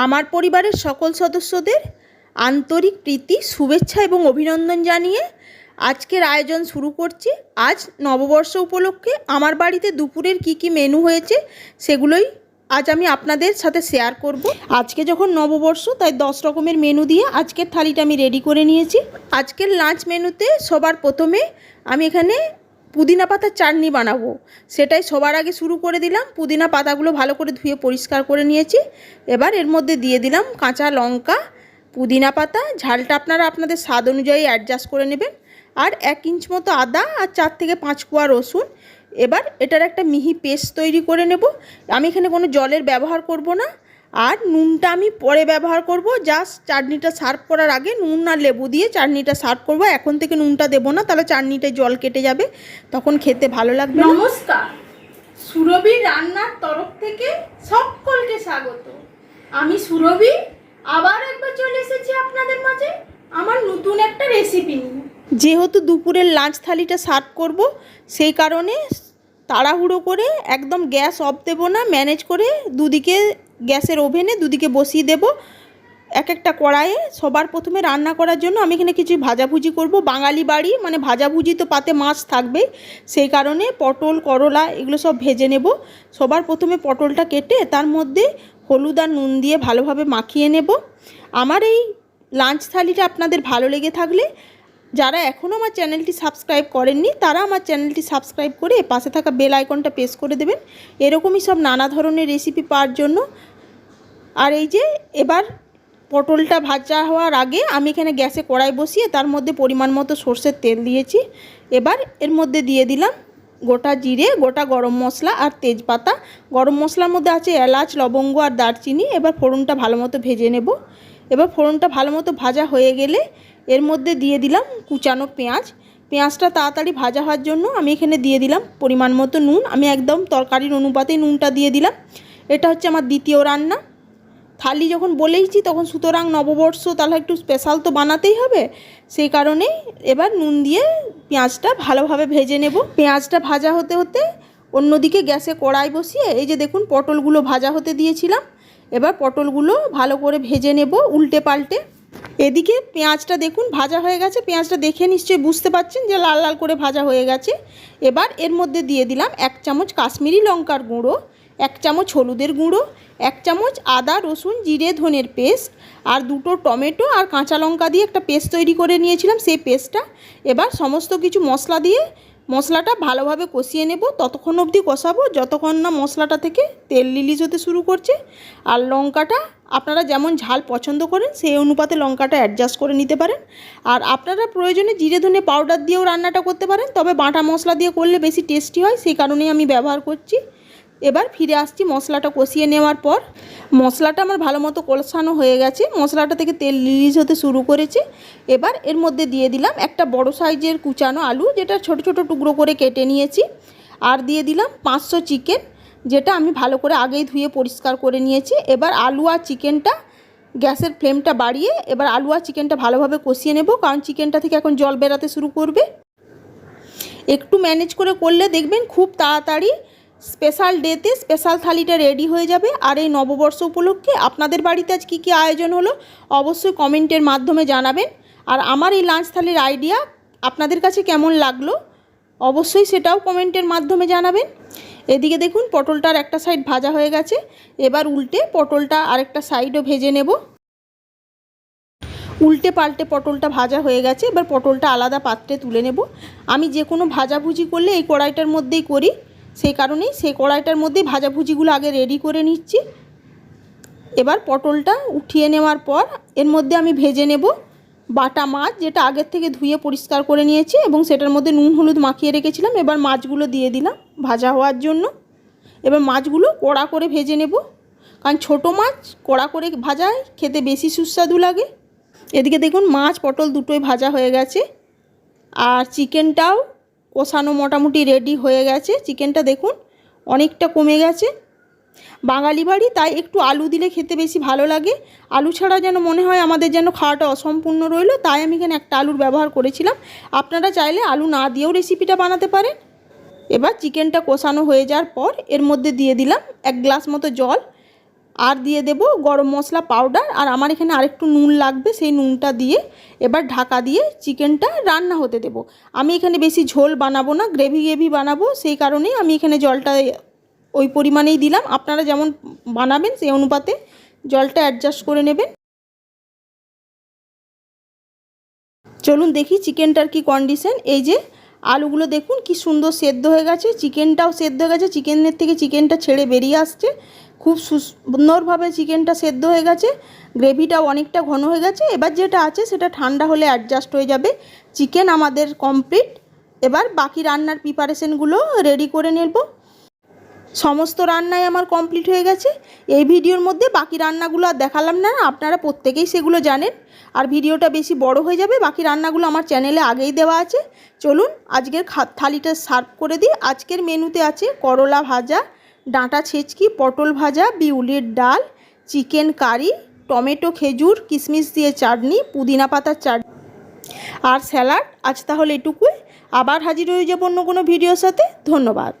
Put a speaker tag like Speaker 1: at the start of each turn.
Speaker 1: আমার পরিবারের সকল সদস্যদের আন্তরিক প্রীতি, শুভেচ্ছা এবং অভিনন্দন জানিয়ে আজকের আয়োজন শুরু করছি। আজ নববর্ষ উপলক্ষে আমার বাড়িতে দুপুরের কি কি মেনু হয়েছে সেগুলোই আজ আমি আপনাদের সাথে শেয়ার করব। আজকে যখন নববর্ষ, তাই দশ রকমের মেনু দিয়ে আজকের থালিটা আমি রেডি করে নিয়েছি। আজকের লাঞ্চ মেনুতে সবার প্রথমে আমি এখানে পুদিনা পাতার চাটনি বানাবো। সেটাই সবার আগে শুরু করে দিলাম। পুদিনা পাতাগুলো ভালো করে ধুয়ে পরিষ্কার করে নিয়েছি। এবার এর মধ্যে দিয়ে দিলাম কাঁচা লঙ্কা, পুদিনা পাতা। ঝালটা আপনারা আপনাদের স্বাদ অনুযায়ী অ্যাডজাস্ট করে নেবেন। আর এক ইঞ্চ মতো আদা আর চার থেকে পাঁচ কোয়া রসুন। এবার এটার একটা মিহি পেস্ট তৈরি করে নেব। আমি এখানে কোনো জলের ব্যবহার করব না। আর নুনটা আমি পরে ব্যবহার করব জাস্ট চাটনিটা সার্ভ করার আগে নুন আর লেবু দিয়ে চাটনিটা সার্ভ করব। এখন থেকে নুনটা দেবো না তাহলে চাটনিটায় জল কেটে যাবে তখন খেতে ভালো লাগবে।
Speaker 2: নমস্কার সুরভি রান্নার তরফ থেকে সকলকে স্বাগত। আমি সুরভি আবার একবার চলে এসেছি আপনাদের মাঝে আমার নতুন একটা রেসিপি নিয়ে।
Speaker 1: যেহেতু দুপুরের লাঞ্চ থালিটা সার্ভ করব সেই কারণে তাড়াহুড়ো করে একদম গ্যাস অফ দেবো না ম্যানেজ করে দুদিকে গ্যাসের ওভেনে দুদিকে বসিয়ে দেব। এক একটা কড়াইয়ে সবার প্রথমে রান্না করার জন্য আমি এখানে কিছু ভাজাভুজি করব। বাঙালি বাড়ি মানে ভাজাভুজি তো পাতে মাছ থাকবে সেই কারণে পটল, করলা এগুলো সব ভেজে নেব। সবার প্রথমে পটলটা কেটে তার মধ্যে হলুদ আর নুন দিয়ে ভালোভাবে মাখিয়ে নেব। আমার এই লাঞ্চ থালিটা আপনাদের ভালো লেগে থাকলে, যারা এখনও আমার চ্যানেলটি সাবস্ক্রাইব করেননি, তারা আমার চ্যানেলটি সাবস্ক্রাইব করে পাশে থাকা বেল আইকনটা প্রেস করে দেবেন। এরকমই সব নানা ধরনের রেসিপি পাওয়ার জন্য আর এই যে এবার পটলটা ভাজা হওয়ার আগে আমি এখানে গ্যাসে কড়াই বসিয়ে তার মধ্যে পরিমাণ মতো সর্ষের তেল দিয়েছি। এবার এর মধ্যে দিয়ে দিলাম গোটা জিরে, গোটা গরম মশলা আর তেজপাতা। গরম মশলার মধ্যে আছে এলাচ, লবঙ্গ আর দারচিনি। এবার ফোড়নটা ভালো মতো ভেজে নেব। এবার ফোড়নটা ভালো মতো ভাজা হয়ে গেলে এর মধ্যে দিয়ে দিলাম কুচানো পেঁয়াজ। পেঁয়াজটা তাড়াতাড়ি ভাজা হওয়ার জন্য আমি এখানে দিয়ে দিলাম পরিমাণ মতো নুন। আমি একদম তরকারির অনুপাতেই নুনটা দিয়ে দিলাম। এটা হচ্ছে আমার দ্বিতীয় রান্না। থালি যখন বলেইছি, তখন সুতরাং নববর্ষ তাহলে একটু স্পেশাল তো বানাতেই হবে। সেই কারণে এবার নুন দিয়ে পেঁয়াজটা ভালোভাবে ভেজে নেব। পেঁয়াজটা ভাজা হতে হতে অন্যদিকে গ্যাসে কড়াই বসিয়ে, এই যে দেখুন পটলগুলো ভাজা হতে দিয়েছিলাম, এবার পটলগুলো ভালো করে ভেজে নেব উল্টে পাল্টে। এদিকে পেঁয়াজটা দেখুন ভাজা হয়ে গেছে, পেঁয়াজটা দেখে নিশ্চয়ই বুঝতে পারছেন যে লাল লাল করে ভাজা হয়ে গেছে। এবার এর মধ্যে দিয়ে দিলাম এক চামচ কাশ্মীরি লঙ্কার গুঁড়ো এক চামচ হলুদের গুঁড়ো, এক চামচ আদা, রসুন, জিরে, ধনের পেস্ট আর দুটো টমেটো আর কাঁচা লঙ্কা দিয়ে একটা পেস্ট তৈরি করে নিয়েছিলাম সেই পেস্টটা। এবার সমস্ত কিছু মশলা দিয়ে মশলাটা ভালোভাবে কষিয়ে নেব। ততক্ষণ অবধি কষাবো। যতক্ষণ না মশলাটা থেকে তেল রিলিজ হতে শুরু করছে আর লঙ্কাটা আপনারা যেমন ঝাল পছন্দ করেন সেই অনুপাতে লঙ্কাটা অ্যাডজাস্ট করে নিতে পারেন। আর আপনারা প্রয়োজনে জিরে, ধনে পাউডার দিয়েও রান্নাটা করতে পারেন। তবে বাটা মশলা দিয়ে করলে বেশি টেস্টি হয়, সেই কারণেই আমি ব্যবহার করছি। এবার ফিরে আসছি মশলাটা কষিয়ে নেওয়ার পর। মশলাটা আমার ভালো মতো কষানো হয়ে গেছে। মশলাটা থেকে তেল রিলিজ হতে শুরু করেছে। এবার এর মধ্যে দিয়ে দিলাম একটা বড় সাইজের কুচানো আলু, যেটা ছোট ছোট টুকরো করে কেটে নিয়েছি। আর দিয়ে দিলাম পাঁচশো চিকেন, যেটা আমি ভালো করে আগেই ধুয়ে পরিষ্কার করে নিয়েছি। এবার আলু আর চিকেনটা গ্যাসের ফ্লেমটা বাড়িয়ে এবার আলু আর চিকেনটা ভালোভাবে কষিয়ে নেব, কারণ চিকেনটা থেকে এখন জল বেরাতে শুরু করবে। একটু ম্যানেজ করে করলে দেখবেন খুব তাড়াতাড়ি স্পেশাল ডেতে স্পেশাল থালিটা রেডি হয়ে যাবে। আর এই নববর্ষ উপলক্ষে আপনাদের বাড়িতে আজ কী কী আয়োজন হলো অবশ্যই কমেন্টের মাধ্যমে জানাবেন। আর আমার এই লাঞ্চ থালির আইডিয়া আপনাদের কাছে কেমন লাগল অবশ্যই সেটাও কমেন্টের মাধ্যমে জানাবেন। এদিকে দেখুন, পটলটার একটা সাইড ভাজা হয়ে গেছে। এবার উল্টে পটলটা আরেকটা সাইডও ভেজে নেব। উল্টে পাল্টে পটলটা ভাজা হয়ে গেছে। এবার পটলটা আলাদা পাত্রে তুলে নেব। আমি যে কোনো ভাজাভুজি করলে এই কড়াইটার মধ্যেই করি। সেই কারণেই সেই কড়াইটার মধ্যেই ভাজাভুজিগুলো আগে রেডি করে নিচ্ছি। এবার পটলটা উঠিয়ে নেওয়ার পর এর মধ্যে আমি ভেজে নেব বাটা মাছ, যেটা আগের থেকে ধুয়ে পরিষ্কার করে নিয়েছি এবং সেটার মধ্যে নুন, হলুদ মাখিয়ে রেখেছিলাম। এবার মাছগুলো দিয়ে দিলাম ভাজা হওয়ার জন্য। এবার মাছগুলো কড়া করে ভেজে নেব। কারণ ছোটো মাছ কড়া করে ভাজায় খেতে বেশি সুস্বাদু লাগে। এদিকে দেখুন মাছ, পটল দুটোই ভাজা হয়ে গেছে। আর চিকেনটাও কষানো মোটামুটি রেডি হয়ে গেছে। চিকেনটা দেখুন, অনেকটা কমে গেছে। বাঙালি বাড়ি, তাই একটু আলু দিলে খেতে বেশি ভালো লাগে। আলু ছাড়া যেন মনে হয় আমাদের যেন খাওয়াটা অসম্পূর্ণ রইল, তাই আমি এখানে একটা আলুর ব্যবহার করেছিলাম। আপনারা চাইলে আলু না দিয়েও রেসিপিটা বানাতে পারেন। এবার চিকেনটা কষানো হয়ে যাওয়ার পর, এর মধ্যে দিয়ে দিলাম এক গ্লাস মতো জল। আর দিয়ে দেব গরম মশলা পাউডার আর আমার এখানে আরেকটু নুন লাগবে, সেই নুনটা দিয়ে এবার ঢাকা দিয়ে চিকেনটা রান্না হতে দেব। আমি এখানে বেশি ঝোল বানাবো না গ্রেভি গ্রেভি বানাবো, সেই কারণেই আমি এখানে জলটা ওই পরিমাণেই দিলাম। আপনারা যেমন বানাবেন, সেই অনুপাতে জলটা অ্যাডজাস্ট করে নেবেন। চলুন দেখি চিকেনটার কি কন্ডিশন এই যে আলুগুলো দেখুন, কি সুন্দর সেদ্ধ হয়ে গেছে। চিকেনটাও সেদ্ধ হয়ে গেছে, চিকেনের থেকে চিকেনটা ছেড়ে বেরিয়ে আসছে। খুব সুন্দরভাবে চিকেনটা সেদ্ধ হয়ে গেছে, গ্রেভিটাও অনেকটা ঘন হয়ে গেছে, এবার যেটা আছে সেটা ঠান্ডা হলে অ্যাডজাস্ট হয়ে যাবে। চিকেন আমাদের কমপ্লিট এবার বাকি রান্নার প্রিপারেশনগুলো রেডি করে নেব। সমস্ত রান্নাই আমার কমপ্লিট হয়ে গেছে। এই ভিডিওর মধ্যে বাকি রান্নাগুলো আর দেখালাম না, আপনারা প্রত্যেকেই সেগুলো জানেন। আর ভিডিওটা বেশি বড় হয়ে যাবে, বাকি রান্নাগুলো আমার চ্যানেলে আগেই দেওয়া আছে। চলুন, আজকের থালিটা সার্ভ করে দিই। আজকের মেনুতে আছে করলা ভাজা ডাঁটা ছেঁচকি, পটল ভাজা, বিউলির ডাল, চিকেন কারি, টমেটো খেজুর, কিশমিশ দিয়ে চাটনি, পুদিনা পাতার চাটনি আর স্যালাড। আজ তাহলে এটুকুই। আবার হাজির হয়ে যাব অন্য কোনো ভিডিওর সাথে। ধন্যবাদ।